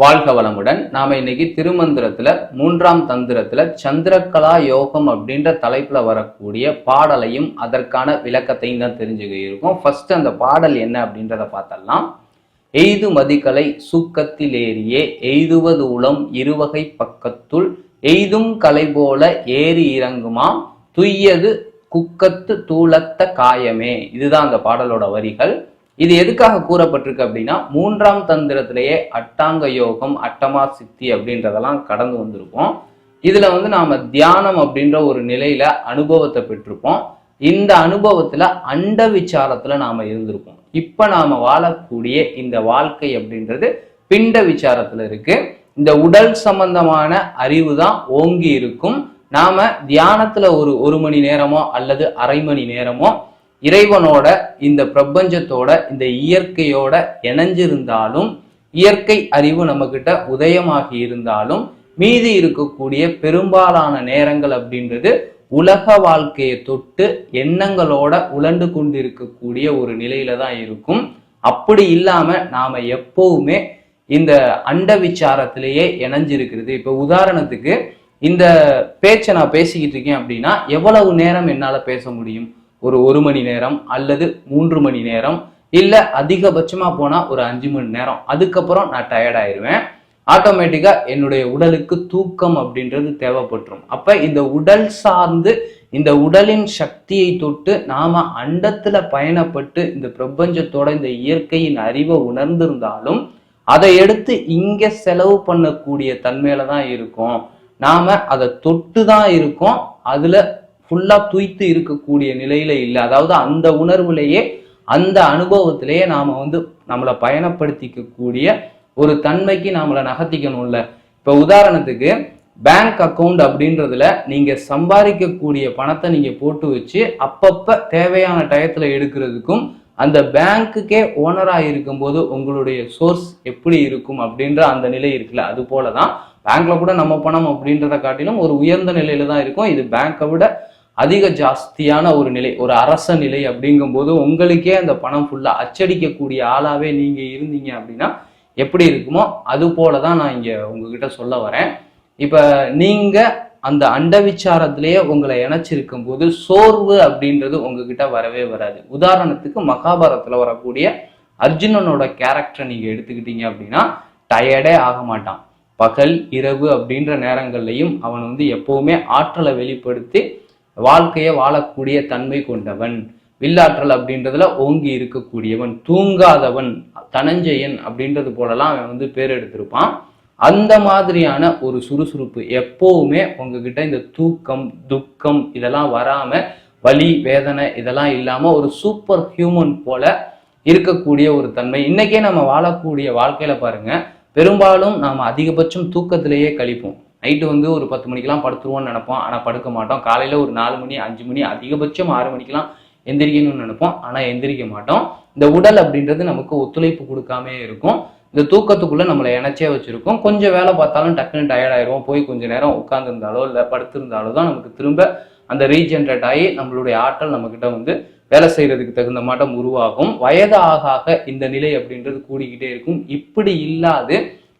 வாழ்க வளமுடன். நாம இன்னைக்கு திருமந்திரத்துல மூன்றாம் தந்திரத்துல சந்திரகலா யோகம் அப்படின்ற தலைப்புல வரக்கூடிய பாடலையும் அதற்கான விளக்கத்தையும் தான் தெரிஞ்சுக்க இருக்கோம் ஃபர்ஸ்ட் அந்த பாடல் என்ன அப்படின்றத பார்த்தலாம். எய்து மதிகளை சூக்கத்தில் ஏறியே எய்துவது உளம் இருவகை பக்கத்துள் எய்தும் கலை போல ஏறி இறங்குமாம் துய்யது குக்கத்து தூளத்த காயமே. இதுதான் அந்த பாடலோட வரிகள். இது எதுக்காக கூறப்பட்டிருக்கு அப்படின்னா மூன்றாம் தந்திரத்திலேயே அட்டாங்க யோகம் அட்டமா சித்தி அப்படின்றதெல்லாம் கடந்து வந்திருப்போம் இதுல வந்து நாம தியானம் அப்படின்ற ஒரு நிலையில அனுபவத்தை பெற்றிருப்போம். இந்த அனுபவத்துல அண்ட விசாரத்துல நாம இருந்திருப்போம். இப்ப நாம வாழக்கூடிய இந்த வாழ்க்கை அப்படின்றது பிண்ட விசாரத்துல இருக்கு. இந்த உடல் சம்பந்தமான அறிவு தான் ஓங்கி இருக்கும். நாம தியானத்துல ஒரு ஒரு மணி நேரமோ அல்லது அரை மணி நேரமோ இறைவனோட இந்த பிரபஞ்சத்தோட இந்த இயற்கையோட இணைஞ்சிருந்தாலும் இயற்கை அறிவு நம்மக்கிட்ட உதயமாகி இருந்தாலும் மீதி இருக்கக்கூடிய பெரும்பாலான நேரங்கள் அப்படின்றது உலக வாழ்க்கையை தொட்டு எண்ணங்களோட உழண்டு கொண்டிருக்கக்கூடிய ஒரு நிலையில தான் இருக்கும். அப்படி இல்லாம நாம எப்பவுமே இந்த அண்ட விசாரத்திலேயே இணைஞ்சிருக்கிறது. இப்ப உதாரணத்துக்கு இந்த பேச்சை நான் பேசிக்கிட்டு இருக்கேன் அப்படின்னா எவ்வளவு நேரம் என்னால பேச முடியும்? ஒரு ஒரு மணி நேரம் அல்லது மூன்று மணி நேரம் இல்லை அதிகபட்சமாக போனால் ஒரு அஞ்சு மணி நேரம். அதுக்கப்புறம் நான் டயர்ட் ஆயிடுவேன் ஆட்டோமேட்டிக்காக என்னுடைய உடலுக்கு தூக்கம் அப்படின்றது தேவைப்பட்டுரும். அப்போ இந்த உடல் சார்ந்து இந்த உடலின் சக்தியை தொட்டு நாம் அண்டத்தில் பயணப்பட்டு இந்த பிரபஞ்சத்தோட இந்த இயற்கையின் அறிவை உணர்ந்திருந்தாலும் அதை எடுத்து இங்கே செலவு பண்ணக்கூடிய தன்மையில தான் இருக்கும். நாம் அதை தொட்டு தான் இருக்கோம். அதில் ஃபுல்லாக துய்த்து இருக்கக்கூடிய நிலையில இல்லை. அதாவது அந்த உணர்வுலேயே அந்த அனுபவத்திலேயே நாம் வந்து நம்மளை பயணப்படுத்திக்கக்கூடிய ஒரு தன்மைக்கு நம்மளை நகர்த்திக்கணும்ல. இப்போ உதாரணத்துக்கு பேங்க் அக்கவுண்ட் அப்படின்றதுல நீங்கள் சம்பாதிக்கக்கூடிய பணத்தை நீங்கள் போட்டு வச்சு அப்பப்போ தேவையான டயத்தில் எடுக்கிறதுக்கும் அந்த பேங்க்குக்கே ஓனராக இருக்கும்போது உங்களுடைய சோர்ஸ் எப்படி இருக்கும் அப்படின்ற அந்த நிலை இருக்குல்ல. அது போலதான் பேங்க்ல கூட நம்ம பணம் அப்படின்றத காட்டிலும் ஒரு உயர்ந்த நிலையில தான் இருக்கும். இது பேங்க்கை விட அதிக ஜாஸ்தியான ஒரு நிலை ஒரு அரச நிலை அப்படிங்கும்போது உங்களுக்கே அந்த பணம் ஃபுல்லாக அச்சடிக்கக்கூடிய ஆளாகவே நீங்கள் இருந்தீங்க அப்படின்னா எப்படி இருக்குமோ அது போல தான் நான் இங்கே உங்ககிட்ட சொல்ல வரேன். இப்போ நீங்கள் அந்த அண்டவிச்சாரத்திலேயே உங்களை இணைச்சிருக்கும் போது சோர்வு அப்படின்றது உங்ககிட்ட வரவே வராது. உதாரணத்துக்கு மகாபாரத்தில் வரக்கூடிய அர்ஜுனனோட கேரக்டரை நீங்கள் எடுத்துக்கிட்டீங்க அப்படின்னா டயர்டே ஆக மாட்டான். பகல் இரவு அப்படின்ற நேரங்கள்லையும் அவன் வந்து எப்போவுமே ஆற்றலை வெளிப்படுத்தி வாழ்க்கையை வாழக்கூடிய தன்மை கொண்டவன். வில்லாற்றல் அப்படின்றதுல ஓங்கி இருக்கக்கூடியவன் தூங்காதவன் தனஞ்சயன் அப்படின்றது போலலாம் அவன் வந்து பேர் எடுத்திருப்பான். அந்த மாதிரியான ஒரு சுறுசுறுப்பு எப்போவுமே உங்ககிட்ட இந்த தூக்கம் துக்கம் இதெல்லாம் வராம வலி வேதனை இதெல்லாம் இல்லாம ஒரு சூப்பர் ஹியூமன் போல இருக்கக்கூடிய ஒரு தன்மை. இன்னைக்கே நம்ம வாழக்கூடிய வாழ்க்கையில பாருங்க பெரும்பாலும் நாம் அதிகபட்சம் தூக்கத்திலேயே கழிப்போம். நைட்டு வந்து ஒரு பத்து மணிக்கெல்லாம் படுத்துருவோம்னு நினைப்போம். ஆனால் படுக்க மாட்டோம். காலையில் ஒரு நாலு மணி அஞ்சு மணி அதிகபட்சம் ஆறு மணிக்கெல்லாம் எந்திரிக்கணும்னு நினைப்போம். ஆனால் எந்திரிக்க மாட்டோம். இந்த உடல் அப்படின்றது நமக்கு ஒத்துழைப்பு கொடுக்காமே இருக்கும். இந்த தூக்கத்துக்குள்ளே நம்மளை இணைச்சே வச்சுருக்கோம். கொஞ்சம் வேலை பார்த்தாலும் டக்குன்னு டயர்டாயிரும் போய் கொஞ்ச நேரம் உட்காந்துருந்தாலோ இல்லை படுத்திருந்தாலோ தான் நமக்கு திரும்ப அந்த ரீஜென்ரேட் ஆகி நம்மளுடைய ஆற்றல் நம்மக்கிட்ட வந்து வேலை செய்யறதுக்கு தகுந்த மாட்டம் உருவாகும். வயது ஆக ஆக இந்த நிலை அப்படின்றது கூடிக்கிட்டே இருக்கும். இப்படி இல்லாது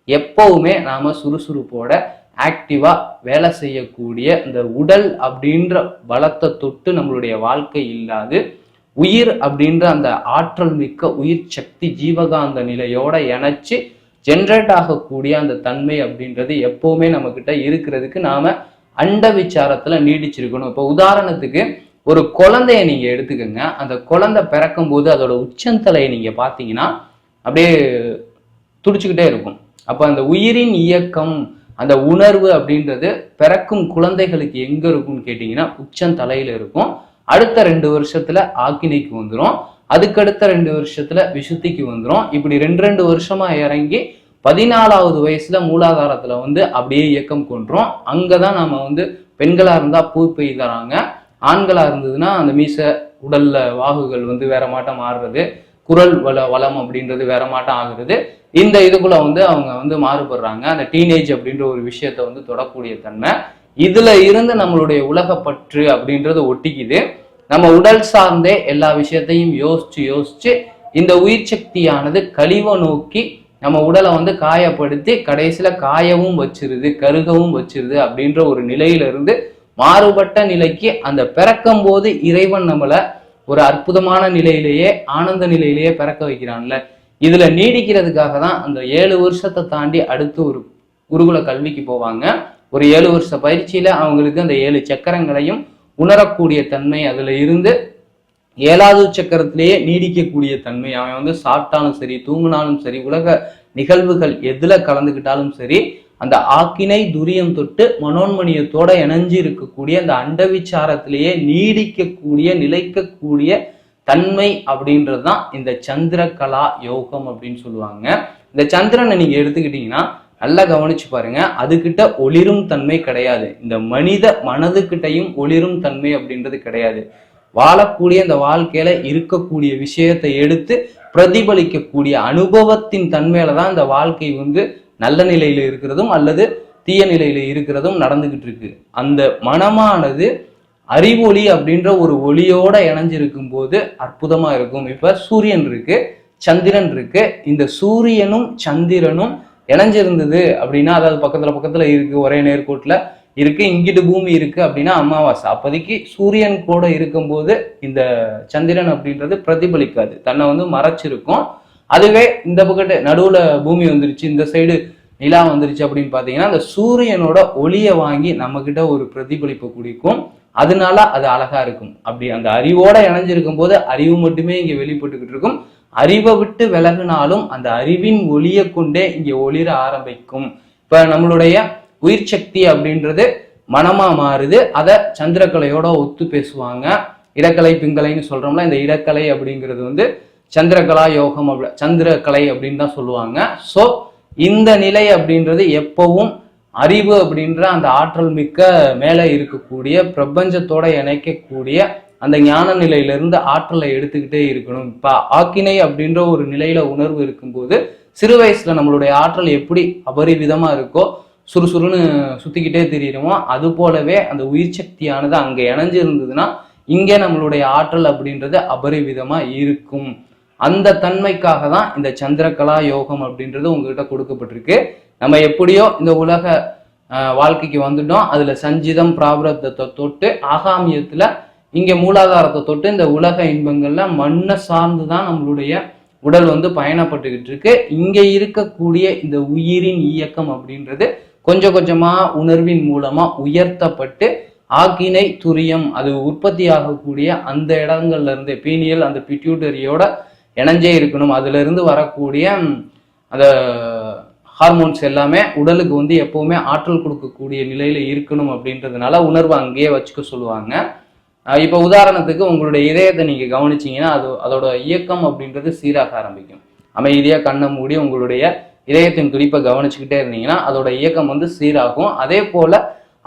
எப்பவுமே நாம் சுறுசுறுப்போட ஆக்டிவாக வேலை செய்யக்கூடிய இந்த உடல் அப்படின்ற பலத்தை தொட்டு நம்மளுடைய வாழ்க்கை இல்லாது உயிர் அப்படின்ற அந்த ஆற்றல் மிக்க உயிர் சக்தி ஜீவகாந்த நிலையோட இணைச்சு ஜென்ரேட் ஆகக்கூடிய அந்த தன்மை அப்படின்றது எப்பவுமே நம்மக்கிட்ட இருக்கிறதுக்கு நாம அண்ட விச்சாரத்தில் நீடிச்சிருக்கணும். இப்போ உதாரணத்துக்கு ஒரு குழந்தைய நீங்கள் எடுத்துக்கோங்க. அந்த குழந்தை பிறக்கும் போது அதோட உச்சந்தலையை நீங்கள் பார்த்தீங்கன்னா அப்படியே துடிச்சுக்கிட்டே இருக்கும். அப்போ அந்த உயிரின் இயக்கம் அந்த உணர்வு அப்படின்றது பிறக்கும் குழந்தைகளுக்கு எங்க இருக்கும்னு கேட்டீங்கன்னா உச்சந்தலையில இருக்கும். அடுத்த ரெண்டு வருஷத்துல ஆக்கினைக்கு வந்துடும் அதுக்கடுத்த ரெண்டு வருஷத்துல விசுத்திக்கு வந்துடும் இப்படி ரெண்டு ரெண்டு வருஷமா இறங்கி பதினாலாவது வயசுல மூலாதாரத்துல வந்து அப்படியே இயக்கம் கொண்டுரும் அங்கதான் நாம வந்து பெண்களா இருந்தா பூ பெய்தறாங்க ஆண்களா இருந்ததுன்னா அந்த மீச உடல்ல வாகுகள் வந்து வேற மாட்டம் மாறுறது. குரல் வள வளம் அப்படின்றது வேற மாட்டம் ஆகுறது. இந்த இதுக்குள்ள வந்து அவங்க வந்து மாறுபடுறாங்க. அந்த டீனேஜ் அப்படின்ற ஒரு விஷயத்த வந்து தொடக்கூடிய தன்மை. இதுல இருந்து நம்மளுடைய உலகப்பற்று அப்படின்றது ஒட்டிக்குது. நம்ம உடல் சார்ந்தே எல்லா விஷயத்தையும் யோசிச்சு யோசிச்சு இந்த உயிர் சக்தியானது கழிவை நோக்கி நம்ம உடலை வந்து காயப்படுத்தி கடைசியில காயவும் வச்சிருது கருகவும் வச்சிருது அப்படின்ற ஒரு நிலையிலிருந்து மாறுபட்ட நிலைக்கு அந்த பிறக்கும் போது இறைவன் நம்மளை ஒரு அற்புதமான நிலையிலேயே ஆனந்த நிலையிலேயே பிறக்க வைக்கிறான்ல. இதுல நீடிக்கிறதுக்காக தான் அந்த ஏழு வருஷத்தை தாண்டி அடுத்து ஒரு குருகுல கல்விக்கு போவாங்க. ஒரு ஏழு வருஷ பயிற்சியில அவங்களுக்கு அந்த ஏழு சக்கரங்களையும் உணரக்கூடிய தன்மை அதுல இருந்து ஏழாவது சக்கரத்திலேயே நீடிக்கக்கூடிய தன்மை அவன் வந்து சாப்பிட்டாலும் சரி தூங்கினாலும் சரி உலக நிகழ்வுகள் எதுல கலந்துக்கிட்டாலும் சரி அந்த ஆக்கினை துரியம் தொட்டு மனோன்மணியத்தோட இணைஞ்சு இருக்கக்கூடிய அந்த அண்டவிச்சாரத்திலேயே நீடிக்கக்கூடிய நிலைக்கக்கூடிய தன்மை அப்படின்றது தான் இந்த சந்திரகலா யோகம் அப்படின்னு சொல்லுவாங்க. இந்த சந்திரனை நீங்க எடுத்துக்கிட்டீங்கன்னா நல்லா கவனிச்சு பாருங்க. அதுகிட்ட ஒளிரும் தன்மை கிடையாது. இந்த மனித மனதுகிட்டையும் ஒளிரும் தன்மை அப்படின்றது கிடையாது. வாழக்கூடிய இந்த வாழ்க்கையில இருக்கக்கூடிய விஷயத்தை எடுத்து பிரதிபலிக்கக்கூடிய அனுபவத்தின் தன்மையில தான் இந்த வாழ்க்கை வந்து நல்ல நிலையில் இருக்கிறதும் அல்லது தீய நிலையில் இருக்கிறதும் நடந்துகிட்டு இருக்கு. அந்த மனமானது அறிவொளி அப்படின்ற ஒரு ஒளியோட இணைஞ்சிருக்கும் போது அற்புதமா இருக்கும். இப்ப சூரியன் இருக்கு சந்திரன் இருக்கு. இந்த சூரியனும் சந்திரனும் இணைஞ்சிருந்தது அப்படின்னா அதாவது பக்கத்துல பக்கத்துல இருக்கு ஒரே நேர்கோட்டில் இருக்கு இங்கிட்டு பூமி இருக்கு அப்படின்னா அமாவாசை. அப்போதைக்கு சூரியன் கூட இருக்கும்போது இந்த சந்திரன் அப்படின்றது பிரதிபலிக்காது. தன்னை வந்து மறைச்சிருக்கும். அதுவே இந்த பக்கத்து நடுவுல பூமி வந்துருச்சு இந்த சைடு நிலா வந்துருச்சு அப்படின்னு பாத்தீங்கன்னா அந்த சூரியனோட ஒளியை வாங்கி நம்ம கிட்ட ஒரு பிரதிபலிப்பு குடிக்கும். அதனால அது அழகா இருக்கும். அப்படி அந்த அறிவோட இணைஞ்சிருக்கும் போது அறிவு மட்டுமே இங்க வெளிப்பட்டுக்கிட்டு இருக்கும். அறிவை விட்டு விலகினாலும் அந்த அறிவின் ஒளியை கொண்டே இங்க ஒளிர ஆரம்பிக்கும். இப்ப நம்மளுடைய உயிர் சக்தி அப்படின்றது மனமா மாறுது. அதை சந்திரக்கலையோட ஒத்து பேசுவாங்க. இடக்கலை பிங்கலைன்னு சொல்றோம்ல இந்த இடக்கலை அப்படிங்கிறது வந்து சந்திரகலா யோகம் அப்படி சந்திரகலை அப்படின்னு தான் சொல்லுவாங்க. ஸோ இந்த நிலை அப்படின்றது எப்பவும் அறிவு அப்படின்ற அந்த ஆற்றல் மிக்க மேலே இருக்கக்கூடிய பிரபஞ்சத்தோட இணைக்கக்கூடிய அந்த ஞான நிலையிலிருந்து ஆற்றலை எடுத்துக்கிட்டே இருக்கணும். இப்போ ஆக்கினை அப்படின்ற ஒரு நிலையில உணர்வு இருக்கும்போது சிறு வயசுல நம்மளுடைய ஆற்றல் எப்படி அபரிவிதமா இருக்கோ சுறுசுறுன்னு சுத்திக்கிட்டே தெரியுமோ அது போலவே அந்த உயிர் சக்தியானது அங்க இணைஞ்சு இருந்ததுன்னா இங்கே நம்மளுடைய ஆற்றல் அப்படின்றது அபரிவிதமா இருக்கும். அந்த தன்மைக்காக தான் இந்த சந்திரகலா யோகம் அப்படின்றது உங்ககிட்ட கொடுக்கப்பட்டிருக்கு. நம்ம எப்படியோ இந்த உலக வாழ்க்கைக்கு வந்துட்டோம். அதுல சஞ்சிதம் பிராபிரத்தத்தை தொட்டு ஆகாமியத்துல இங்க மூலாதாரத்தை தொட்டு இந்த உலக இன்பங்கள்ல மண்ணை சார்ந்து தான் நம்மளுடைய உடல் வந்து பயணப்பட்டுக்கிட்டு இருக்கு இங்க இருக்கக்கூடிய இந்த உயிரின் இயக்கம் அப்படின்றது கொஞ்சம் கொஞ்சமா உணர்வின் மூலமா உயர்த்தப்பட்டு ஆக்கினை துரியம் அது உற்பத்தி ஆகக்கூடிய அந்த இடங்கள்ல இருந்து பீனியல் அந்த பிட்யூட்டரியோட இணைஞ்சே இருக்கணும். அதுலேருந்து வரக்கூடிய அந்த ஹார்மோன்ஸ் எல்லாமே உடலுக்கு வந்து எப்பவுமே ஆற்றல் கொடுக்கக்கூடிய நிலையில இருக்கணும் அப்படின்றதுனால உணர்வை அங்கேயே வச்சுக்க சொல்லுவாங்க. இப்போ உதாரணத்துக்கு உங்களுடைய இதயத்தை நீங்கள் கவனிச்சிங்கன்னா அது அதோட இயக்கம் அப்படின்றது சீராக ஆரம்பிக்கும். அமைதியாக கண்ணை மூடி உங்களுடைய இதயத்தின் துடிப்பை கவனிச்சுக்கிட்டே இருந்தீங்கன்னா அதோட இயக்கம் வந்து சீராகும். அதே போல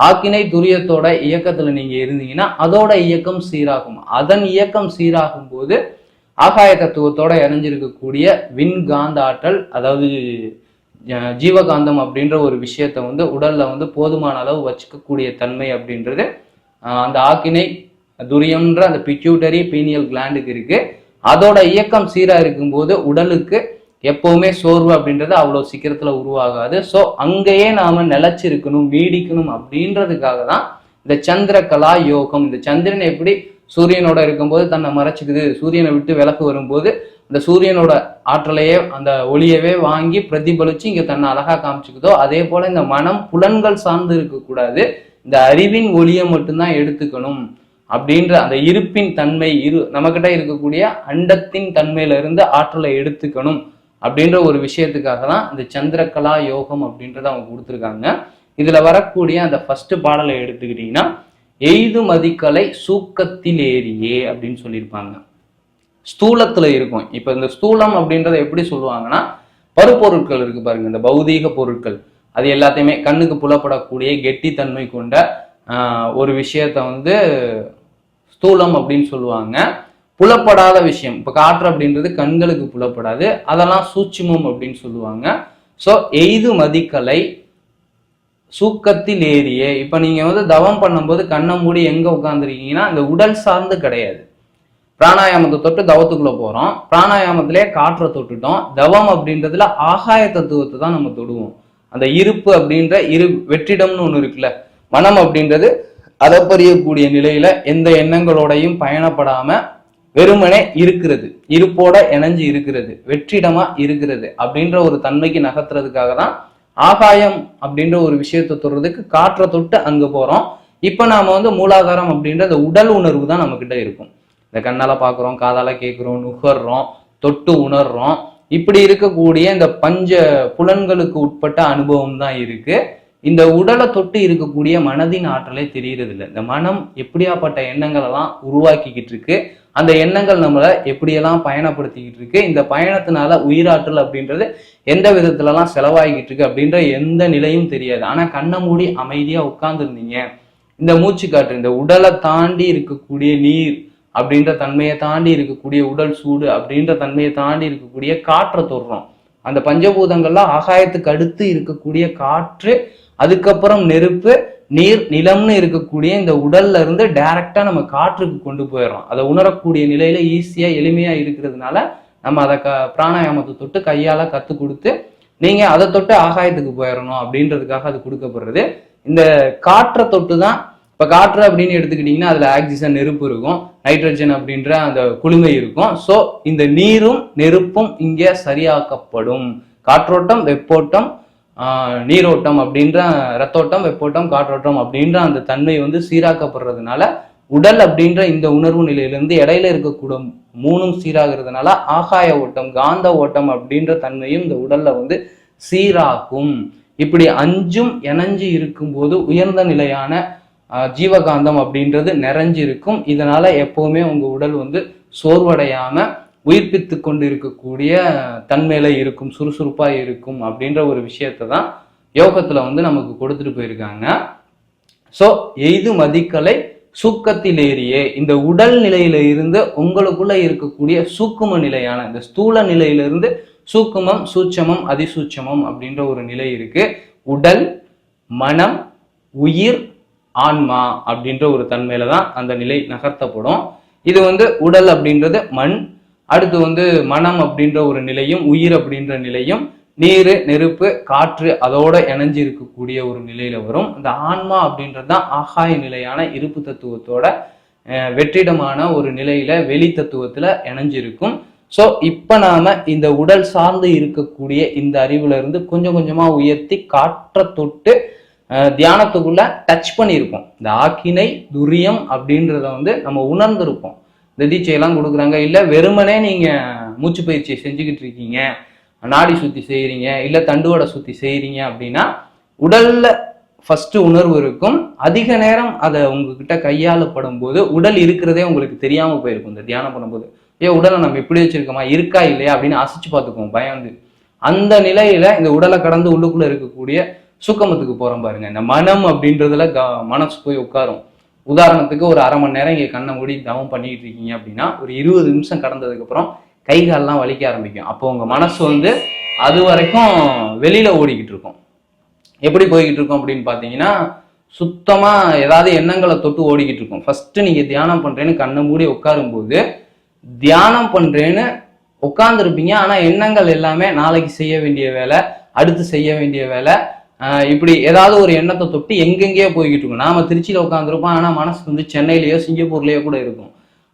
ஆக்கினை துரியத்தோட இயக்கத்தில் நீங்கள் இருந்தீங்கன்னா அதோட இயக்கம் சீராகும். அதன் இயக்கம் சீராகும் போது ஆகாய தத்துவத்தோட இணைஞ்சிருக்கக்கூடிய விண்காந்த ஆற்றல் அதாவது ஜீவகாந்தம் அப்படின்ற ஒரு விஷயத்த வந்து உடல்ல வந்து போதுமான அளவு வச்சுக்கக்கூடிய தன்மை அப்படின்றது அந்த ஆக்கினை துரியம்ன்ற அந்த பிட்யூட்டரி பீனியல் கிளாண்டுக்கு இருக்கு. அதோட இயக்கம் சீரா இருக்கும்போது உடலுக்கு எப்பவுமே சோர்வு அப்படின்றது அவ்வளோ சீக்கிரத்தில் உருவாகாது. ஸோ அங்கேயே நாம நிலைச்சிருக்கணும் நீடிக்கணும் அப்படின்றதுக்காக தான் இந்த சந்திரகலா யோகம். இந்த சந்திரன் எப்படி சூரியனோட இருக்கும்போது தன்னை மறைச்சிக்குது. சூரியனை விட்டு விளக்கு வரும்போது இந்த சூரியனோட ஆற்றலையே அந்த ஒளியவே வாங்கி பிரதிபலிச்சு இங்க தன்னை அழகா காமிச்சுக்குதோ அதே போல இந்த மனம் புலன்கள் சார்ந்து இருக்கக்கூடாது. இந்த அறிவின் ஒளியை மட்டும்தான் எடுத்துக்கணும் அப்படின்ற அந்த இருப்பின் தன்மை இரு நம்மக்கிட்ட இருக்கக்கூடிய அண்டத்தின் தன்மையில இருந்து ஆற்றலை எடுத்துக்கணும் அப்படின்ற ஒரு விஷயத்துக்காக தான் இந்த சந்திரகலா யோகம் அப்படின்றத அவங்க கொடுத்துருக்காங்க. இதுல வரக்கூடிய அந்த ஃபர்ஸ்ட் பாடலை எடுத்துக்கிட்டீங்கன்னா எய்து மதிக்கலை சூக்கத்தில் ஏறியே அப்படின்னு சொல்லியிருப்பாங்க. ஸ்தூலத்தில் இருக்கும். இப்போ இந்த ஸ்தூலம் அப்படின்றத எப்படி சொல்லுவாங்கன்னா பருப்பொருட்கள் இருக்கு பாருங்க இந்த பௌதீக பொருட்கள். அது எல்லாத்தையுமே கண்ணுக்கு புலப்படக்கூடிய கெட்டித்தன்மை கொண்ட ஒரு விஷயத்த வந்து ஸ்தூலம் அப்படின்னு சொல்லுவாங்க. புலப்படாத விஷயம். இப்போ காற்று அப்படின்றது கண்களுக்கு புலப்படாது. அதெல்லாம் சூட்சுமம் அப்படின்னு சொல்லுவாங்க. ஸோ எய்து மதிக்கலை சூக்கத்தில் ஏறிய. இப்போ நீங்கள் வந்து தவம் பண்ணும்போது கண்ணை மூடி எங்கே உட்காந்துருக்கீங்கன்னா அந்த உடல் சார்ந்து கிடையாது. பிராணாயாமத்தை தொட்டு தவத்துக்குள்ளே போறோம். பிராணாயாமத்திலே காற்றை தொட்டுட்டோம். தவம் அப்படின்றதுல ஆகாய தத்துவத்தை தான் நம்ம தொடுவோம். அந்த இருப்பு அப்படின்ற இரு வெற்றிடம்னு ஒன்று இருக்குல்ல மனம் அப்படின்றது அதப்பறியக்கூடிய நிலையில எந்த எண்ணங்களோடையும் பயணப்படாம வெறுமனே இருக்கிறது. இருப்போட இணைஞ்சு இருக்கிறது. வெற்றிடமா இருக்கிறது அப்படின்ற ஒரு தன்மைக்கு நகர்த்துறதுக்காக தான் ஆகாயம் அப்படின்ற ஒரு விஷயத்தை தொடுறதுக்கு காற்றை தொட்டு அங்க போறோம். இப்ப நாம வந்து மூலாதாரம் அப்படின்ற அந்த உடல் உணர்வு தான் நம்ம கிட்ட இருக்கும். இந்த கண்ணால பாக்குறோம் காதால கேட்குறோம் நுகர்றோம் தொட்டு உணர்றோம். இப்படி இருக்கக்கூடிய இந்த பஞ்ச புலன்களுக்கு உட்பட்ட அனுபவம் தான் இருக்கு. இந்த உடலை தொட்டு இருக்கக்கூடிய மனதின் ஆற்றலே தெரியறது இல்லை இந்த மனம் எப்படியாப்பட்ட எண்ணங்கள் எல்லாம் உருவாக்கிக்கிட்டு இருக்கு. அந்த எண்ணங்கள் நம்மளை எப்படியெல்லாம் பயணப்படுத்திக்கிட்டு இருக்கு இந்த பயணத்தினால உயிராற்றல் அப்படின்றது எந்த விதத்துலலாம் செலவாகிக்கிட்டு இருக்கு அப்படின்ற எந்த நிலையும் தெரியாது. ஆனால் கண்ணை மூடி அமைதியாக உட்கார்ந்துருந்தீங்க. இந்த மூச்சு காற்று இந்த உடலை தாண்டி இருக்கக்கூடிய நீர் அப்படின்ற தன்மையை தாண்டி இருக்கக்கூடிய உடல் சூடு அப்படின்ற தன்மையை தாண்டி இருக்கக்கூடிய காற்றை தொடுறோம். அந்த பஞ்சபூதங்கள்லாம் ஆகாயத்துக்கு அடுத்து இருக்கக்கூடிய காற்று அதுக்கப்புறம் நெருப்பு நீர் நிலம்னு இருக்கக்கூடிய இந்த உடல்ல இருந்து டைரக்டா நம்ம காற்றுக்கு கொண்டு போயிடறோம் அதை உணரக்கூடிய நிலையில ஈஸியா எளிமையா இருக்கிறதுனால நம்ம அதை க பிராணாயாமத்தை தொட்டு கையால கத்து கொடுத்து நீங்க அதை தொட்டு ஆகாயத்துக்கு போயிடணும் அப்படின்றதுக்காக அது கொடுக்கப்படுறது. இந்த காற்றை தொட்டு தான் இப்ப காற்று அப்படின்னு எடுத்துக்கிட்டீங்கன்னா அதுல ஆக்சிஜன் நெருப்பு இருக்கும் நைட்ரஜன் அப்படின்ற அந்த குளுமை இருக்கும். சோ இந்த நீரும் நெருப்பும் இங்கே சரியாக்கப்படும். காற்றோட்டம் வெப்போட்டம் நீரோட்டம் அப்படின்ற ரத்தோட்டம் வெப்போட்டம் காற்றோட்டம் அப்படின்ற அந்த தன்மை வந்து சீராக்கப்படுறதுனால உடல் அப்படின்ற இந்த உணர்வு நிலையிலிருந்து இடையில இருக்கக்கூட மூணும் சீராகிறதுனால ஆகாய ஓட்டம் காந்த ஓட்டம் அப்படின்ற தன்மையும் இந்த உடல்ல வந்து சீராக்கும். இப்படி அஞ்சும் இணைஞ்சு இருக்கும்போது உயர்ந்த நிலையான ஜீவகாந்தம் அப்படின்றது நிறைஞ்சு இருக்கும் இதனால எப்பவுமே உங்க உடல் வந்து சோர்வடையாம உயிர்ப்பித்து கொண்டு இருக்கக்கூடிய தன்மையில இருக்கும் சுறுசுறுப்பா இருக்கும் அப்படின்ற ஒரு விஷயத்தை தான் யோகத்துல வந்து நமக்கு கொடுத்துட்டு போயிருக்காங்க. சோ எய்து மதிக்கலை சூக்கத்திலேறியே. இந்த உடல் நிலையில இருந்து உங்களுக்குள்ள இருக்கக்கூடிய சூக்கும நிலையான இந்த ஸ்தூல நிலையிலிருந்து சூக்குமம் சூட்சமம் அதிசூட்சமம் அப்படின்ற ஒரு நிலை இருக்கு. உடல் மனம் உயிர் ஆன்மா அப்படின்ற ஒரு தன்மையில தான் அந்த நிலை நகர்த்தப்படும். இது வந்து உடல் அப்படின்றது மண் அடுத்து வந்து மனம் அப்படின்ற ஒரு நிலையும் உயிர் அப்படின்ற நிலையும் நீர் நெருப்பு காற்று அதோட இணைஞ்சு இருக்கக்கூடிய ஒரு நிலையில வரும். இந்த ஆன்மா அப்படின்றது தான் ஆகாய நிலையான இருப்பு தத்துவத்தோட வெற்றிடமான ஒரு நிலையில வெளி தத்துவத்துல இணைஞ்சிருக்கும் ஸோ இப்போ நாம இந்த உடல் சார்ந்து இருக்கக்கூடிய இந்த அறிவுல இருந்து கொஞ்சம் கொஞ்சமா உயர்த்தி காற்றை தொட்டு தியானத்துக்குள்ள டச் பண்ணியிருப்போம். இந்த ஆக்கினை துரியம் அப்படின்றத வந்து நம்ம உணர்ந்திருப்போம். இந்த தீட்சையெல்லாம் கொடுக்குறாங்க. இல்லை வெறுமனே நீங்கள் மூச்சு பயிற்சியை செஞ்சுக்கிட்டு இருக்கீங்க. நாடி சுத்தி செய்கிறீங்க இல்லை தண்டுவடை சுத்தி செய்கிறீங்க அப்படின்னா உடல்ல ஃபர்ஸ்ட் உணர்வு இருக்கும். அதிக நேரம் அதை உங்ககிட்ட கையாளப்படும் போது உடல் இருக்கிறதே உங்களுக்கு தெரியாம போயிருக்கும். இந்த தியானம் பண்ணும்போது. ஏ உடலை நம்ம இப்படி வச்சிருக்கோமா? இருக்கா இல்லையா? அப்படின்னு அசைச்சு பார்த்துக்குவோம் பயம் வந்து அந்த நிலையில இந்த உடலை கடந்து உள்ளுக்குள்ள இருக்கக்கூடிய சுக்கமத்துக்கு போறோம் பாருங்க. இந்த மனம் அப்படின்றதுல க- மனசு போய் உட்காரும். உதாரணத்துக்கு ஒரு அரை மணி நேரம் இங்கே கண்ணை மூடி தவம் பண்ணிட்டு இருக்கீங்க அப்படின்னா ஒரு இருபது நிமிஷம் கடந்ததுக்கப்புறம் கை கால்லாம் வலிக்க ஆரம்பிக்கும். அப்போ உங்க மனசு வந்து அது வரைக்கும் வெளியில ஓடிக்கிட்டு இருக்கும். எப்படி போய்கிட்டு இருக்கும் அப்படின்னு பார்த்தீங்கன்னா சுத்தமா ஏதாவது எண்ணங்களை தொட்டு ஓடிக்கிட்டு இருக்கும். ஃபர்ஸ்ட் நீங்க தியானம் பண்றேன்னு கண்ணை மூடி உட்காரும்போது தியானம் பண்றேன்னு உட்காந்துருப்பீங்க ஆனால் எண்ணங்கள் எல்லாமே நாளைக்கு செய்ய வேண்டிய வேலை அடுத்து செய்ய வேண்டிய வேலை இப்படி ஏதாவது ஒரு எண்ணத்தை தொட்டு எங்கெங்கேயோ போய்கிட்டு இருக்கும். நாம திருச்சியில உட்காந்துருப்போம் ஆனா மனசு வந்து சென்னையிலயோ சிங்கப்பூர்லயோ கூட இருக்கும்.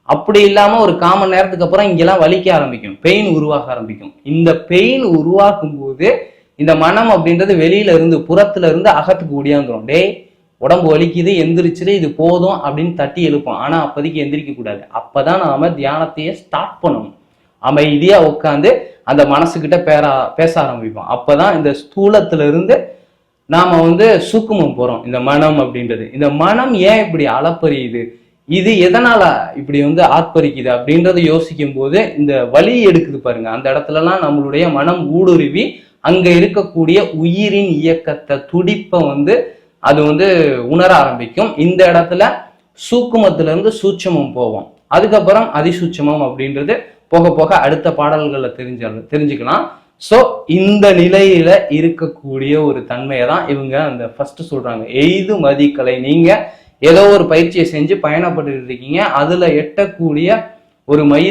அப்படி இல்லாம ஒரு காமன் நேரத்துக்கு அப்புறம் இங்கெல்லாம் வலிக்க ஆரம்பிக்கும். பெயின் உருவாக ஆரம்பிக்கும். இந்த பெயின் உருவாக்கும் போது இந்த மனம் அப்படின்றது வெளியில இருந்து புறத்துல இருந்து அகத்துக்கு ஓடியாந்துரும் டேய் உடம்பு வலிக்குது எந்திரிச்சிரு இது போதும் அப்படின்னு தட்டி எழுப்போம். ஆனா அப்போதைக்கு எந்திரிக்க கூடாது. அப்பதான் நாம தியானத்தையே ஸ்டார்ட் பண்ணணும். அமைதியா உட்காந்து அந்த மனசுக்கிட்ட பேர பேச ஆரம்பிப்போம். அப்பதான் இந்த ஸ்தூலத்துல இருந்து நாம் வந்து சூக்குமம் போகிறோம் இந்த மனம் அப்படின்றது. இந்த மனம் ஏன் இப்படி அளப்பறியுது இது எதனால இப்படி வந்து ஆர்ப்பரிக்குது அப்படின்றத யோசிக்கும் போது இந்த வலி எடுக்குது பாருங்க. அந்த இடத்துலலாம் நம்மளுடைய மனம் ஊடுருவி அங்க இருக்கக்கூடிய உயிரின் இயக்கத்தை துடிப்பை வந்து அது வந்து உணர ஆரம்பிக்கும். இந்த இடத்துல சூக்குமத்துல இருந்து சூட்சமம் போவோம். அதுக்கப்புறம் அதிசூட்சமம் அப்படின்றது போக போக அடுத்த பாடல்களை தெரிஞ்ச தெரிஞ்சுக்கலாம். ஸோ இந்த நிலையில இருக்கக்கூடிய ஒரு தன்மையை தான் இவங்க அந்த ஃபர்ஸ்ட் சொல்றாங்க. எய்து மதிக்கலை. நீங்க ஏதோ ஒரு பயிற்சியை செஞ்சு பயணப்பட்டு இருக்கீங்க. அதுல எட்டக்கூடிய ஒரு மயி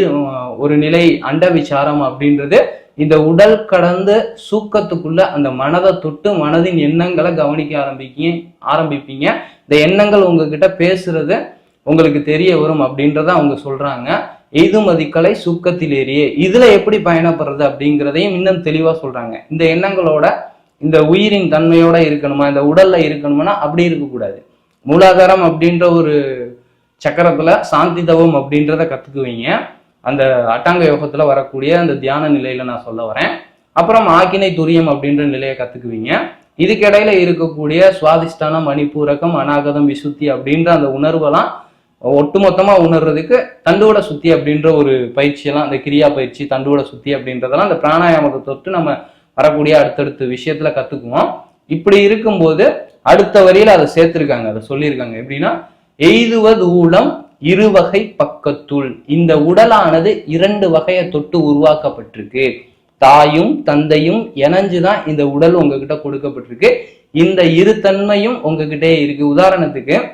ஒரு நிலை அண்ட விசாரம் அப்படின்றது இந்த உடல் கடந்து சூக்கத்துக்குள்ள அந்த மனதை தொட்டு மனதின் எண்ணங்களை கவனிக்க ஆரம்பிக்க ஆரம்பிப்பீங்க. இந்த எண்ணங்கள் உங்ககிட்ட பேசுறது உங்களுக்கு தெரிய வரும் அப்படின்றத அவங்க சொல்றாங்க. எய்துமதிக்கலை சூக்கத்திலேறியே. இதுல எப்படி பயணப்படுறது அப்படிங்கிறதையும் இன்னும் தெளிவா சொல்றாங்க. இந்த எண்ணங்களோட இந்த உயிரின் தன்மையோட இருக்கணுமா இந்த உடல்ல இருக்கணுமானா அப்படி இருக்கக்கூடாது. மூலாதாரம் அப்படின்ற ஒரு சக்கரத்துல சாந்தி தவம் அப்படின்றத கத்துக்குவீங்க. அந்த அட்டாங்க யோகத்துல வரக்கூடிய அந்த தியான நிலையில நான் சொல்ல வரேன். அப்புறம் ஆக்கினை துரியம் அப்படின்ற நிலையை கத்துக்குவீங்க. இதுக்கிடையில இருக்கக்கூடிய சுவாதிஷ்டான மணிப்பூரகம் அநாகதம் விசுத்தி அப்படின்ற அந்த உணர்வெல்லாம் ஒட்டுமொத்தமாக உணர்றதுக்கு தண்டுவட சுத்தி அப்படின்ற ஒரு பயிற்சியெல்லாம் அந்த கிரியா பயிற்சி தண்டுவட சுத்தி அப்படின்றதெல்லாம் அந்த பிராணாயாமத்தை தொட்டு நம்ம வரக்கூடிய அடுத்தடுத்த விஷயத்துல கத்துக்குவோம். இப்படி இருக்கும்போது அடுத்த வரியில அதை சேர்த்திருக்காங்க அதை சொல்லியிருக்காங்க. எப்படின்னா எய்துவது ஊலம் இருவகை பக்கத்துள். இந்த உடலானது இரண்டு வகையை தொட்டு உருவாக்கப்பட்டிருக்கு. தாயும் தந்தையும் இணைஞ்சுதான் இந்த உடல் உங்ககிட்ட கொடுக்கப்பட்டிருக்கு. இந்த இரு தன்மையும் உங்ககிட்டே இருக்கு. உதாரணத்துக்கு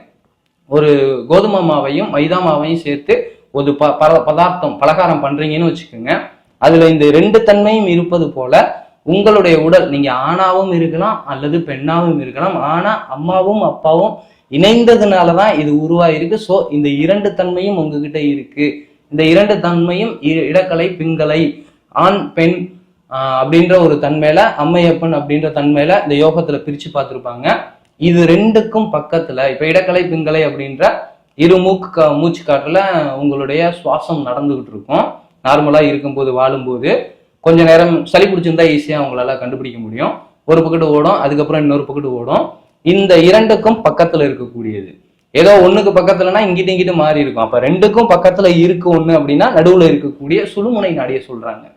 ஒரு கோதுமை மாவையும் மைதா மாவையும் சேர்த்து ஒரு ப பதார்த்தம் பலகாரம் பண்றீங்கன்னு வச்சுக்கோங்க. அதுல இந்த ரெண்டு தன்மையும் இருப்பது போல உங்களுடைய உடல் நீங்க ஆணாவும் இருக்கலாம் அல்லது பெண்ணாவும் இருக்கலாம். ஆனா அம்மாவும் அப்பாவும் இணைந்ததுனாலதான் இது உருவாயிருக்கு. சோ இந்த இரண்டு தன்மையும் உங்ககிட்ட இருக்கு. இந்த இரண்டு தன்மையும் இ- இடக்கலை பிங்கலை ஆண் பெண் அப்படின்ற ஒரு தன்மையில அம்மையப்பன் அப்படின்ற தன்மையில இந்த யோகத்துல பிரிச்சு பார்த்திருப்பாங்க. இது ரெண்டுக்கும் பக்கத்துல இப்ப இடக்கலை பிங்கலை அப்படின்ற இரு மூக்கு கா- மூச்சு காற்றுல உங்களுடைய சுவாசம் நடந்துகிட்டு இருக்கும். நார்மலா இருக்கும்போது வாழும்போது கொஞ்ச நேரம் சளி பிடிச்சிருந்தா ஈஸியா உங்களால கண்டுபிடிக்க முடியும். ஒரு பக்கெட்டு ஓடும் அதுக்கப்புறம் இன்னொரு பக்கெட்டு ஓடும். இந்த இரண்டுக்கும் பக்கத்துல இருக்கக்கூடியது. ஏதோ ஒண்ணுக்கு பக்கத்துலனா இங்கிட்டு இங்கிட்டு மாறி இருக்கும். அப்ப ரெண்டுக்கும் பக்கத்துல இருக்கு ஒண்ணு அப்படின்னா நடுவுல இருக்கக்கூடிய சுழுமுனை நாடிய சொல்றாங்க.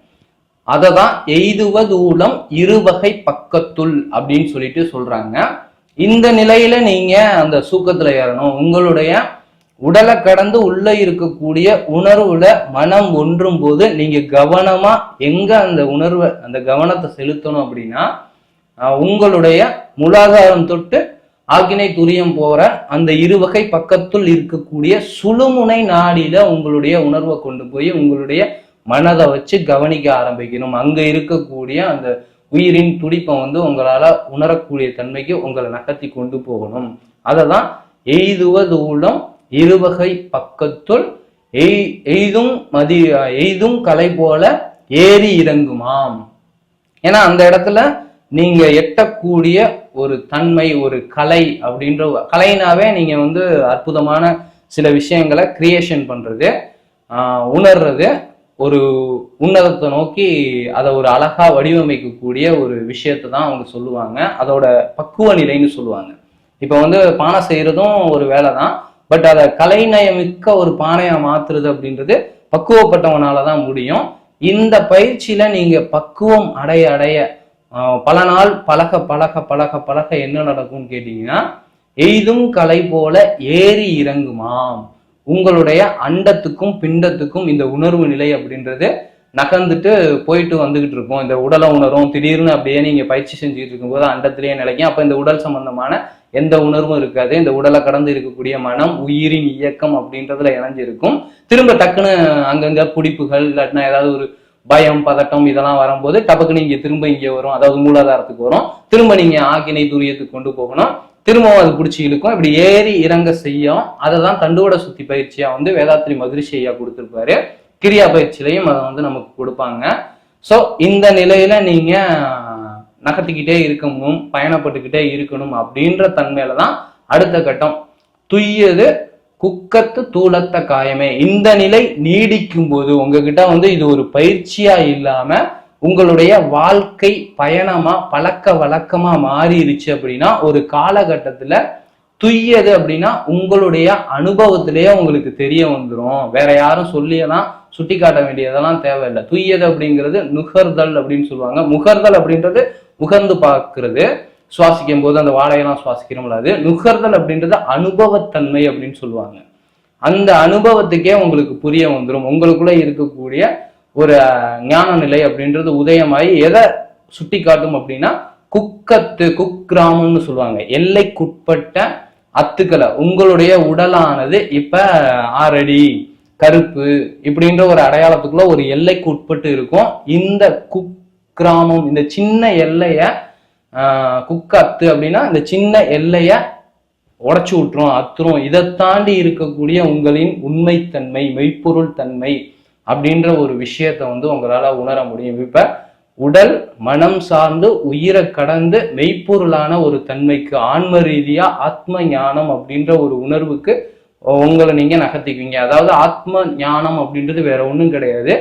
அததான் எய்துவது ஊலம் இருவகை பக்கத்துள் அப்படின்னு சொல்லிட்டு சொல்றாங்க. இந்த நிலையில நீங்க அந்த சூக்கத்துல ஏறணும். உங்களுடைய உடலை கடந்து உள்ள இருக்கக்கூடிய உணர்வுல மனம் ஒன்றும் போது நீங்க கவனமா எங்க அந்த உணர்வை அந்த கவனத்தை செலுத்தணும் அப்படின்னா உங்களுடைய மூலாதாரம் தொட்டு ஆக்கினை துரியம் போற அந்த இருவகை பக்கத்துள் இருக்கக்கூடிய சுழுமுனை நாடியில உங்களுடைய உணர்வை கொண்டு போய் உங்களுடைய மனதை வச்சு கவனிக்க ஆரம்பிக்கணும். அங்க இருக்கக்கூடிய அந்த உயிரின் துடிப்பை வந்து உங்களால் உணரக்கூடிய தன்மைக்கு உங்களை நகர்த்தி கொண்டு போகணும். அதை தான் எய்துவது ஊலம் இருவகை பக்கத்துள் எய் எய்தும் மதி எய்தும் கலை போல ஏறி இறங்குமாம். ஏன்னா அந்த இடத்துல நீங்க எட்டக்கூடிய ஒரு தன்மை ஒரு கலை அப்படின்ற கலைனாவே நீங்க வந்து அற்புதமான சில விஷயங்களை கிரியேஷன் பண்றது உணர்றது ஒரு உன்னதத்தை நோக்கி அதை ஒரு அழகா வடிவமைக்கக்கூடிய ஒரு விஷயத்தை தான் அவங்க சொல்லுவாங்க. அதோட பக்குவ நிலைன்னு சொல்லுவாங்க. இப்போ வந்து பானை செய்யறதும் ஒரு வேலை தான். பட் அதை கலைநயமிக்க ஒரு பானையா மாத்துறது அப்படின்றது பக்குவப்பட்டவனால தான் முடியும். இந்த பயிற்சியில நீங்க பக்குவம் அடைய அடைய பல நாள் பழக பழக பழக பழக என்ன நடக்கும்னு கேட்டீங்கன்னா எய்தும் கலை போல ஏறி இறங்குமாம். உங்களுடைய அண்டத்துக்கும் பிண்டத்துக்கும் இந்த உணர்வு நிலை அப்படின்றது நகர்ந்துட்டு போயிட்டு வந்துகிட்டு இருக்கும். இந்த உடலை உணரும். திடீர்னு அப்படியே நீங்க பயிற்சி செஞ்சுட்டு இருக்கும்போது அண்டத்திலேயே நிலைக்கும். அப்ப இந்த உடல் சம்பந்தமான எந்த உணர்வும் இருக்காது. இந்த உடலை கடந்து இருக்கக்கூடிய மனம் உயிரின் இயக்கம் அப்படின்றதுல இணைஞ்சிருக்கும். திரும்ப டக்குன்னு அங்கங்க பிடிப்புகள் இல்லாட்டினா ஏதாவது ஒரு பயம் பதட்டம் இதெல்லாம் வரும்போது டபக்குன்னு இங்க திரும்ப இங்கே வரும். அதாவது மூலாதாரத்துக்கு வரும். திரும்ப நீங்க ஆக்கினை துரியத்துக்கு கொண்டு போகணும். திரும்பவும் அது பிடிச்சி இழுக்கும். இப்படி ஏறி இறங்க செய்யும். அதை தான் தண்டுவட சுத்தி பயிற்சியா வந்து வேதாத்திரி மகிழ்ச்சி ஐயா கொடுத்துருப்பாரு. கிரியா பயிற்சியிலையும் அதை வந்து நமக்கு கொடுப்பாங்க. ஸோ இந்த நிலையில நீங்க நகர்த்திக்கிட்டே இருக்கணும் பயணப்பட்டுக்கிட்டே இருக்கணும் அப்படின்ற தன்மையில தான் அடுத்த கட்டம். துய்யது குக்கத்து தூளத்த காயமே. இந்த நிலை நீடிக்கும் போது உங்ககிட்ட வந்து இது ஒரு பயிற்சியா இல்லாம உங்களுடைய வாழ்க்கை பயணமா பழக்க வழக்கமா மாறிடுச்சு அப்படின்னா ஒரு காலகட்டத்துல துய்யது அப்படின்னா உங்களுடைய அனுபவத்திலேயே உங்களுக்கு தெரிய வந்துடும் வேற யாரும் சொல்லியெல்லாம் சுட்டி காட்ட வேண்டியதெல்லாம் தேவையில்லை. துய்யது அப்படிங்கிறது நுகர்தல் அப்படின்னு சொல்லுவாங்க. முகர்தல் அப்படின்றது முகர்ந்து பார்க்கறது. சுவாசிக்கும் போது அந்த வாழையெல்லாம் சுவாசிக்கிறோம்ல அது நுகர்தல் அப்படின்றது அனுபவத்தன்மை அப்படின்னு சொல்லுவாங்க. அந்த அனுபவத்துக்கே உங்களுக்கு புரிய வந்துடும் உங்களுக்குள்ள இருக்கக்கூடிய ஒரு ஞான நிலை அப்படின்றது உதயமாயி எதை சுட்டி காட்டும் அப்படின்னா குக்கத்து குக்கிராமம்னு சொல்லுவாங்க. எல்லைக்குட்பட்ட அத்துக்களை உங்களுடைய உடலானது இப்ப ஆறடி கருப்பு இப்படின்ற ஒரு அடையாளத்துக்குள்ள ஒரு எல்லைக்கு உட்பட்டு இருக்கும். இந்த குக்கிராமம் இந்த சின்ன எல்லைய குக்கத்து அப்படின்னா இந்த சின்ன எல்லைய உடச்சு விட்டுரும் அத்துரும். இதை தாண்டி இருக்கக்கூடிய உங்களின் உண்மைத்தன்மை மெய்ப்பொருள் தன்மை அப்படின்ற ஒரு விஷயத்த வந்து உங்களால் உணர முடியும். இப்போ உடல் மனம் சார்ந்து உயிரை கடந்து மெய்ப்பொருளான ஒரு தன்மைக்கு ஆன்ம ரீதியா ஆத்ம ஞானம் அப்படின்ற ஒரு உணர்வுக்கு உங்களை நீங்க நகர்த்திக்குவீங்க. அதாவது ஆத்ம ஞானம் அப்படின்றது வேற ஒன்றும் கிடையாது.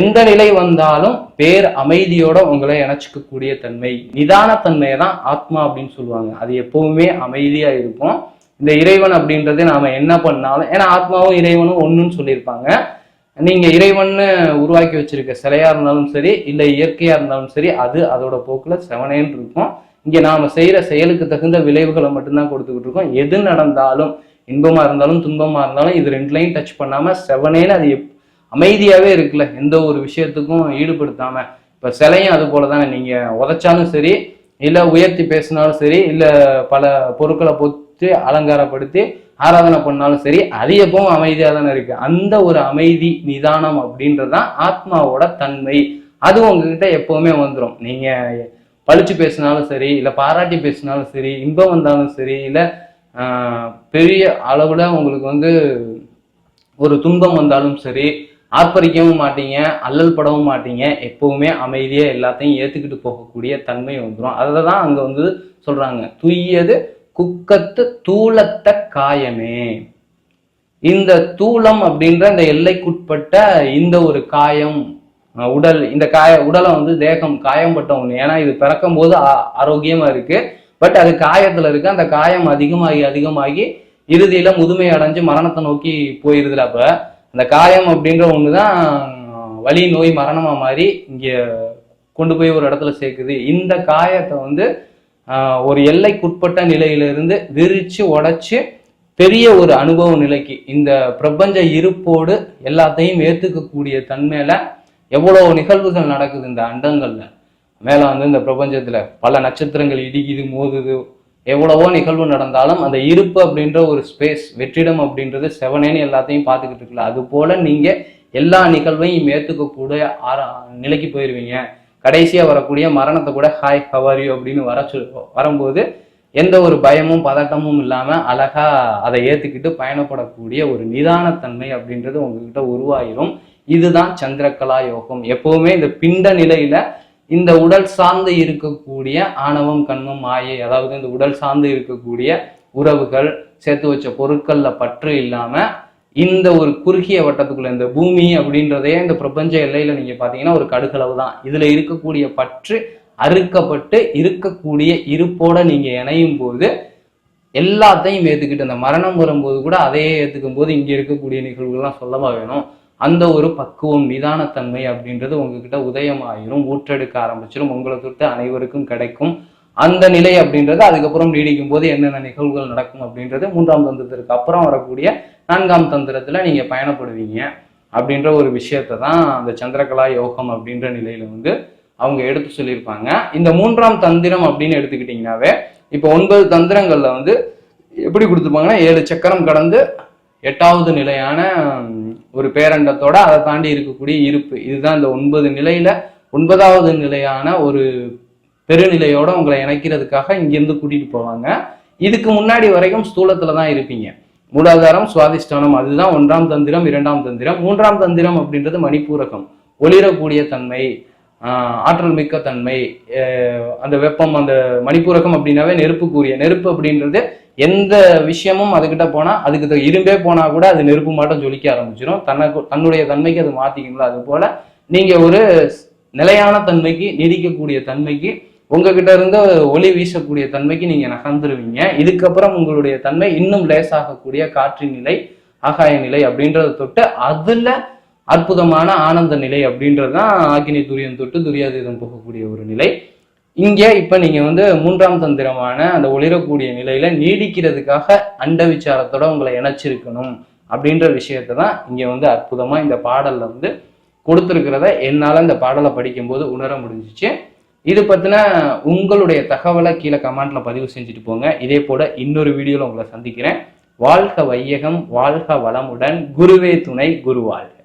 எந்த நிலை வந்தாலும் பேர் அமைதியோட உங்களை இணைச்சிக்கக்கூடிய தன்மை நிதான தன்மையை தான் ஆத்மா அப்படின்னு சொல்லுவாங்க. அது எப்பவுமே அமைதியா இருக்கும். இந்த இறைவன் அப்படின்றது நாம என்ன பண்ணாலும் ஏன்னா ஆத்மாவும் இறைவனும் ஒன்றுன்னு சொல்லியிருப்பாங்க. நீங்க இறைவன்னு உருவாக்கி வச்சிருக்க சிலையா இருந்தாலும் சரி இல்ல இயற்கையா இருந்தாலும் சரி அது அதோட போக்குல செவனேன்னு இருக்கும். இங்க நாம செய்யற செயலுக்கு தகுந்த விளைவுகளை மட்டும்தான் கொடுத்துக்கிட்டு இருக்கோம். எது நடந்தாலும் இன்பமா இருந்தாலும் துன்பமா இருந்தாலும் இது ரெண்டுலையும் டச் பண்ணாம செவனேன்னு அது எப்- அமைதியாவே இருக்குல்ல எந்த ஒரு விஷயத்துக்கும் ஈடுபடுத்தாம. இப்ப சிலையும் அது போலதானே நீங்க உதைச்சாலும் சரி இல்ல உயர்த்தி பேசினாலும் சரி இல்ல பல பொருட்களை வச்சு அலங்காரப்படுத்தி ஆராதனை பண்ணாலும் சரி அது எப்பவும் அமைதியாக தானே இருக்கு. அந்த ஒரு அமைதி நிதானம் அப்படின்றதான் ஆத்மாவோட தன்மை. அது உங்ககிட்ட எப்பவுமே வந்துடும் நீங்க பழிச்சு பேசினாலும் சரி இல்லை பாராட்டி பேசினாலும் சரி இன்பம் வந்தாலும் சரி இல்லை பெரிய அளவில் உங்களுக்கு வந்து ஒரு துன்பம் வந்தாலும் சரி ஆர்ப்பரிக்கவும் மாட்டீங்க அல்லல் படவும் மாட்டீங்க எப்பவுமே அமைதியாக எல்லாத்தையும் ஏற்றுக்கிட்டு போகக்கூடிய தன்மை வந்துடும் அதை தான் அங்கே வந்து சொல்கிறாங்க தூயது குக்கத்து தூளத்த காயமே. இந்த தூளம் அப்படின்ற இந்த எல்லைக்குட்பட்ட இந்த ஒரு காயம் உடல் இந்த காய உடலை வந்து தேகம் காயம்பட்ட ஒன்று ஏன்னா இது பிறக்கும் போது ஆ- ஆரோக்கியமா இருக்கு. பட் அது காயத்துல இருக்கு. அந்த காயம் அதிகமாகி அதிகமாகி இறுதியில முதுமை அடைஞ்சு மரணத்தை நோக்கி போயிருதுல அப்ப. அந்த காயம் அப்படின்ற ஒண்ணுதான் வலி நோய் மரணமா மாறி இங்க கொண்டு போய் ஒரு இடத்துல சேர்க்குது. இந்த காயத்தை வந்து ஒரு எல்லைக்குட்பட்ட நிலையிலிருந்து விரிச்சு உடைச்சு பெரிய ஒரு அனுபவ நிலைக்கு. இந்த பிரபஞ்ச இருப்போடு எல்லாத்தையும் ஏற்றுக்கக்கூடிய தன்மையில எவ்வளோ நிகழ்வுகள் நடக்குது இந்த அண்டங்கள்ல. மேலே வந்து இந்த பிரபஞ்சத்துல பல நட்சத்திரங்கள் இடிக்குது மோதுது. எவ்வளவோ நிகழ்வு நடந்தாலும் அந்த இருப்பு அப்படின்ற ஒரு ஸ்பேஸ் வெற்றிடம் அப்படின்றது செவனேன்னு எல்லாத்தையும் பார்த்துக்கிட்டு இருக்கல. அது போல நீங்க எல்லா நிகழ்வையும் ஏற்றுக்கக்கூடிய ஆர- நிலைக்கு போயிடுவீங்க கடைசியாக வரக்கூடிய மரணத்தை கூட ஹாய் ஹவாரியோ அப்படின்னு வர வரும்போது எந்த ஒரு பயமும் பதட்டமும் இல்லாமல் அழகாக அதை ஏற்றுக்கிட்டு பயணப்படக்கூடிய ஒரு நிதானத்தன்மை அப்படின்றது உங்ககிட்ட உருவாயிரும். இதுதான் சந்திரகலா யோகம். எப்பவுமே இந்த பிண்ட நிலையில இந்த உடல் சார்ந்து இருக்கக்கூடிய ஆணவம் கண்மம் மாயை அதாவது இந்த உடல் சார்ந்து இருக்கக்கூடிய உறவுகள் சேர்த்து வச்ச பொருட்கள்ல பற்று இல்லாமல் இந்த ஒரு குறுகிய வட்டத்துக்குள்ள இந்த பூமி அப்படின்றதே இந்த பிரபஞ்ச எல்லையில நீங்க பாத்தீங்கன்னா ஒரு கடுகளவு தான். இதுல இருக்கக்கூடிய பற்று அறுக்கப்பட்டு இருக்கக்கூடிய இருப்போட நீங்க இணையும் போது எல்லாத்தையும் ஏத்துக்கிட்டு அந்த மரணம் வரும்போது கூட அதையே ஏத்துக்கும் போது இங்க இருக்கக்கூடிய நிகழ்வுகள்லாம் சொல்லவா வேணும். அந்த ஒரு பக்குவம் நிதானத்தன்மை அப்படின்றது உங்ககிட்ட உதயமாயிரும் ஊற்றெடுக்க ஆரம்பிச்சிடும் உங்களை தொட்டு அனைவருக்கும் கிடைக்கும். அந்த நிலை அப்படின்றது அதுக்கப்புறம் நீடிக்கும் போது என்னென்ன நிகழ்வுகள் நடக்கும் அப்படின்றது மூன்றாம் தந்தத்திற்கு அப்புறம் வரக்கூடிய நான்காம் தந்திரத்தில் நீங்கள் பயணப்படுவீங்க அப்படின்ற ஒரு விஷயத்தை தான் அந்த சந்திரகலா யோகம் அப்படின்ற நிலையில வந்து அவங்க எடுத்து சொல்லியிருப்பாங்க. இந்த மூன்றாம் தந்திரம் அப்படின்னு எடுத்துக்கிட்டிங்கனாவே இப்போ ஒன்பது தந்திரங்களில் வந்து எப்படி கொடுத்துருப்பாங்கன்னா ஏழு சக்கரம் கடந்து எட்டாவது நிலையான ஒரு பேரண்டத்தோட அதை தாண்டி இருக்கக்கூடிய இருப்பு. இதுதான் இந்த ஒன்பது நிலையில ஒன்பதாவது நிலையான ஒரு பெருநிலையோட உங்களை இணைக்கிறதுக்காக இங்கிருந்து கூட்டிட்டு போவாங்க. இதுக்கு முன்னாடி வரைக்கும் ஸ்தூலத்துல தான் இருப்பீங்க. மூலாதாரம் சுவாதிஷ்டானம் அதுதான் ஒன்றாம் தந்திரம் இரண்டாம் தந்திரம். மூன்றாம் தந்திரம் அப்படின்றது மணிப்பூரகம். ஒளிரக்கூடிய தன்மை ஆற்றல் மிக்க தன்மை அந்த வெப்பம் அந்த மணிப்பூரகம் அப்படின்னாவே நெருப்புக்குரிய. நெருப்பு அப்படின்றது எந்த விஷயமும் அதுக்கிட்ட போனால் அதுக்கு த- இரும்பே போனால் கூட அது நெருப்பு மாட்டம் ஜொலிக்க ஆரம்பிச்சிடும் தனக்கு தன்னுடைய தன்மைக்கு அது மாத்திக்கணும்ல அது போல் நீங்கள் ஒரு நிலையான தன்மைக்கு நீடிக்கக்கூடிய தன்மைக்கு உங்ககிட்ட இருந்து ஒளி வீசக்கூடிய தன்மைக்கு நீங்க நகர்ந்துருவீங்க. இதுக்கப்புறம் உங்களுடைய தன்மை இன்னும் லேசாகக்கூடிய காற்றின் நிலை ஆகாய நிலை அப்படின்றத தொட்டு அதுல அற்புதமான ஆனந்த நிலை அப்படின்றது தான் ஆக்கினி துரியம் தொட்டு துரியாதீதம் போகக்கூடிய ஒரு நிலை. இங்கே இப்போ நீங்கள் வந்து மூன்றாம் தந்திரமான அந்த ஒளிரக்கூடிய நிலையில நீடிக்கிறதுக்காக அண்ட விசாரத்தோட உங்களை இணைச்சிருக்கணும் அப்படின்ற விஷயத்தை தான் இங்கே வந்து அற்புதமாக இந்த பாடலில் வந்து கொடுத்துருக்கிறத என்னால் இந்த பாடலை படிக்கும்போது உணர முடிஞ்சிச்சு. இது பற்றின உங்களுடைய தகவலை கீழே கமெண்ட்ல பதிவு செஞ்சுட்டு போங்க. இதே போல இன்னொரு வீடியோவில் உங்களை சந்திக்கிறேன். வாழ்க வையகம் வாழ்க வளமுடன். குருவே துணை குருவாழ்க.